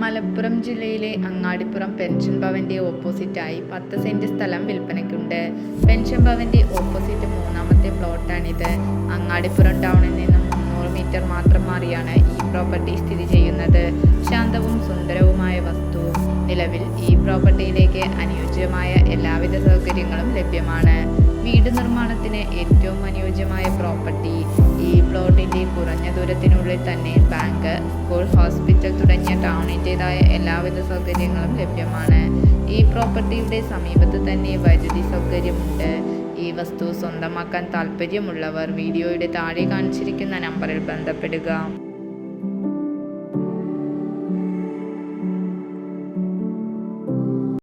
മലപ്പുറം ജില്ലയിലെ അങ്ങാടിപ്പുറം പെൻഷൻ ഭവന്റെ ഓപ്പോസിറ്റായി പത്ത് സെന്റ് സ്ഥലം വിൽപ്പനയ്ക്കുണ്ട്. പെൻഷൻ ഭവന്റെ ഓപ്പോസിറ്റ് മൂന്നാമത്തെ പ്ലോട്ടാണിത്. അങ്ങാടിപ്പുറം ടൗണിൽ നിന്നും മുന്നൂറ് മീറ്റർ മാത്രം മാറിയാണ് ഈ പ്രോപ്പർട്ടി സ്ഥിതി ചെയ്യുന്നത്. ശാന്തവും സുന്ദരവുമായ വസ്തു. നിലവിൽ ഈ പ്രോപ്പർട്ടിയിലേക്ക് അനുയോജ്യമായ എല്ലാവിധ സൗകര്യങ്ങളും ലഭ്യമാണ്. വീട് നിർമ്മാണത്തിന് ഏറ്റവും അനുയോജ്യമായ പ്രോപ്പർട്ടി. ഈ പ്ലോട്ടിന്റെ കുറഞ്ഞ ദൂരത്തിനുള്ളിൽ തന്നെ ബാങ്ക് സ്കൂൾ ഹോസ്പിറ്റൽ തുടങ്ങിയ ടൗണിന്റെതായ എല്ലാവിധ സൗകര്യങ്ങളും ലഭ്യമാണ്. ഈ പ്രോപ്പർട്ടിയുടെ സമീപത്ത് തന്നെ വൈദ്യുതി സൗകര്യമുണ്ട്. ഈ വസ്തു സ്വന്തമാക്കാൻ താല്പര്യമുള്ളവർ വീഡിയോയുടെ താഴെ കാണിച്ചിരിക്കുന്ന നമ്പറിൽ ബന്ധപ്പെടുക.